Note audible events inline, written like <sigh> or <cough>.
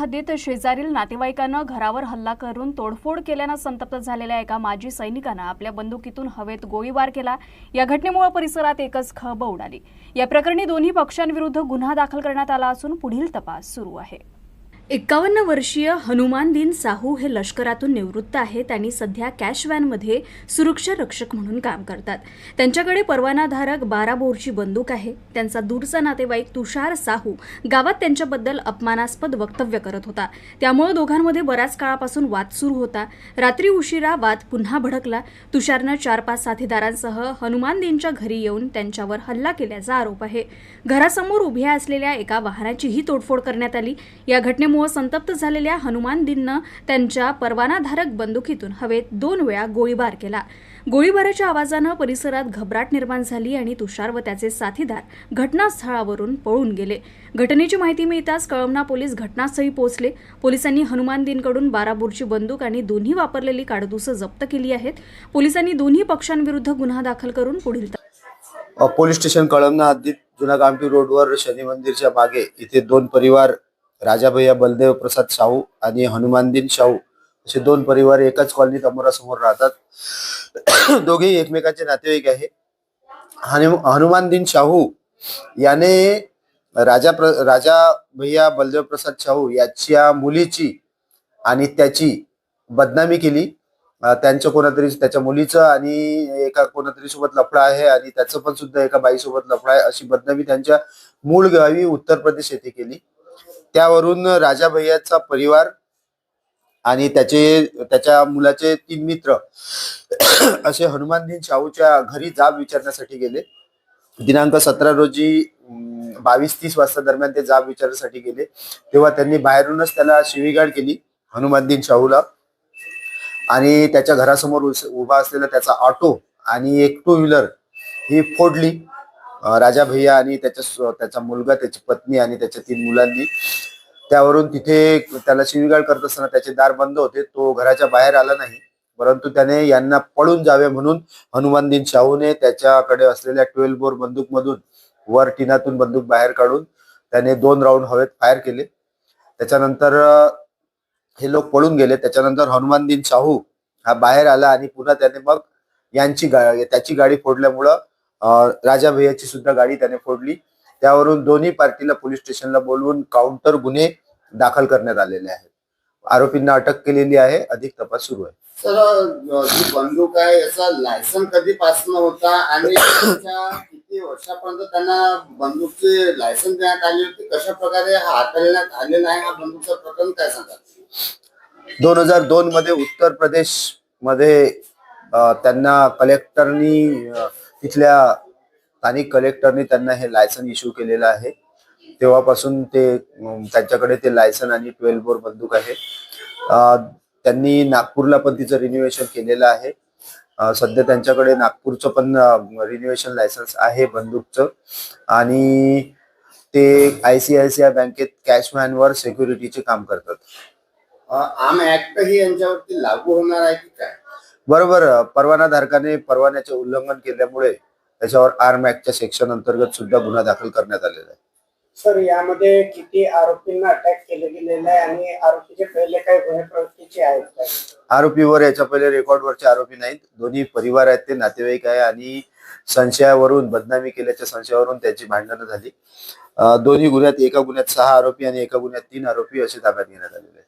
हद्दीत शेजारील नातेवाईकानं घरावर हल्ला करून तोडफोड केल्यानं संतप्त झालेल्या एका माजी सैनिकानं आपल्या बंदुकीतून हवेत गोळीबार केला. या घटनेमुळे परिसरात एकच खळबळ उडाली. या प्रकरणी दोन्ही पक्षांविरुद्ध गुन्हा दाखल करण्यात आला असून पुढील तपास सुरू आहे. एक्कावन्न वर्षीय हनुमान दिन साहू हे लष्करातून निवृत्त आहेत. आणि सध्या कॅश व्हॅनमध्ये सुरक्षा रक्षक म्हणून काम करतात. त्यांच्याकडे परवानाधारक बारा बोरची बंदूक आहे. त्यांचा दूरचा नातेवाईक तुषार साहू गावात त्यांच्याबद्दल अपमानास्पद वक्तव्य करत होता. त्यामुळे दोघांमध्ये बऱ्याच काळापासून वाद सुरू होता. रात्री उशिरा वाद पुन्हा भडकला. तुषारनं चार पाच साथीदारांसह हनुमान दिनच्या घरी येऊन त्यांच्यावर हल्ला केल्याचा आरोप आहे. घरासमोर उभ्या असलेल्या एका वाहनाचीही तोडफोड करण्यात आली. या घटनेमुळे संतप्त झालेल्या हनुमान दिननं त्यांच्या परवानाधारक बंदुकीतून हवेत दोन वेळा गोळीबार केला. गोळीबाराच्या आवाजानं परिसरात घबराट निर्माण झाली आणि तुषार व त्याचे साथीदार घटनास्थळावरून पळून गेले. घटनेची माहिती मिळताच कळमना पोलीस घटनास्थळी पोहोचले. पोलिसांनी हनुमान दिनकडून बारा बंदूक आणि दोन्ही वापरलेली काडतुसं जप्त केली आहेत. पोलिसांनी दोन्ही पक्षांविरुद्ध गुन्हा दाखल करून पुढील पोलीस स्टेशन कळमना हद्दीत जुना गामठी रोडवर शनी मंदिरच्या मागे इथे दोन परिवार राजाभैया बलदेव प्रसाद शाहू आणि हनुमानदीन शाहू असे दोन परिवार एकाच कॉलनीत अमोरासमोर राहतात. <coughs> दोघेही एकमेकांचे नातेवाईक आहे. हनु हनुमानदिन शाहू याने राजा प्र राजा भैया बलदेव प्रसाद शाहू याच्या मुलीची आणि त्याची बदनामी केली. त्यांचं त्यांच्या कोणातरी त्याच्या मुलीचं आणि एका कोणातरी सोबत लफडा आहे आणि त्याचं पण सुद्धा एका बाईसोबत लफडा आहे अशी बदनामी त्यांच्या मूळ गावी उत्तर प्रदेश येथे केली. त्यावरून राजा भैयाचा परिवार आणि त्याचे त्याच्या मुलाचे तीन मित्र <clears throat> असे हनुमानदीन शाहूच्या घरी जाब विचारण्यासाठी गेले. दिनांक सतरा रोजी बावीस तीस वाजता दरम्यान ते जाब विचारण्यासाठी गेले. तेव्हा त्यांनी बाहेरूनच त्याला शिवीगाळ केली हनुमानदीन शाहूला. आणि त्याच्या घरासमोर उभा असलेला त्याचा ऑटो आणि एक टू व्हीलर ही फोडली. राजा भैया आणि त्याच्या त्याचा मुलगा त्याची पत्नी आणि त्याच्या तीन मुलांनी त्यावरून तिथे त्याला शिवीगाळ करत असताना त्याचे दार बंद होते. तो घराच्या बाहेर आला नाही. परंतु त्याने यांना पळून जावे म्हणून हनुमानदिन शाहूने त्याच्याकडे असलेल्या ट्वेल्व बोर बंदूक मधून वर टिनातून बंदूक बाहेर काढून त्याने दोन राऊंड हवेत फायर केले. त्याच्यानंतर हे लोक पळून गेले. त्याच्यानंतर हनुमानदिन शाहू हा बाहेर आला आणि पुन्हा त्याने मग यांची गा त्याची गाडी फोडल्यामुळं राजा भैयाची सुद्धा गाडी त्याने फोडली. त्यावरून दोन्ही पार्टीला पोलीस स्टेशनला बोलवून काउंटर गुन्हे दाखल करण्यात आलेले आहेत. आरोपींना अटक केलेली आहे. अधिक तपास सुरू आहे. सर बंदूक आहे याचा लायसन कधीपासून होता आणि किती वर्षापर्यंत त्यांना बंदूकचे लायसन देण्यात आली होती? कशा प्रकारे हा हाताळण्यात आलेला आहे? हा बंदूकचं प्रकरण काय सांगा? दोन हजार दोन मध्ये उत्तर प्रदेशमध्ये त्यांना कलेक्टरनी तिथल्या स्थानिक कलेक्टरनी त्यांना हे लायसन इश्यू केलेलं आहे. तेव्हापासून ते त्यांच्याकडे ते लायसन आणि ट्वेल्व बोर बंदूक आहे. त्यांनी नागपूरला पण तिचं रिन्युएशन केलेलं आहे. सध्या त्यांच्याकडे नागपूरचं पण रिन्युएशन लायसन्स आहे बंदूकचं. आणि ते आयसीआयसीआय बँकेत कॅशमॅनवर वर सेक्युरिटीचे काम करतात. आम ऍक्ट ही यांच्यावरती लागू होणार आहे की काय? बरोबर परवानाधारकाने परवान्याचे उल्लंघन केल्यामुळे त्याच्यावर आर्म ऍक्टच्या सेक्शन अंतर्गत सुद्धा गुन्हा दाखल करण्यात आलेला आहे. सर यामध्ये किती आरोपींना अटॅक केले गेलेले आहे आणि आरोपीचे पहिले काही गुन्हे प्रवृत्तीचे आहेत का? आरोपीवर याच्या पहिले रेकॉर्डवरचे आरोपी नाहीत. दोन्ही परिवार आहेत ते नातेवाईक आहे आणि संशयावरून बदनामी केल्याच्या संशयावरून त्यांची भांडणं झाली. दोन्ही गुन्ह्यात एका गुन्ह्यात सहा आरोपी आणि एका गुन्ह्यात तीन आरोपी असे ताब्यात घेण्यात आलेले आहेत.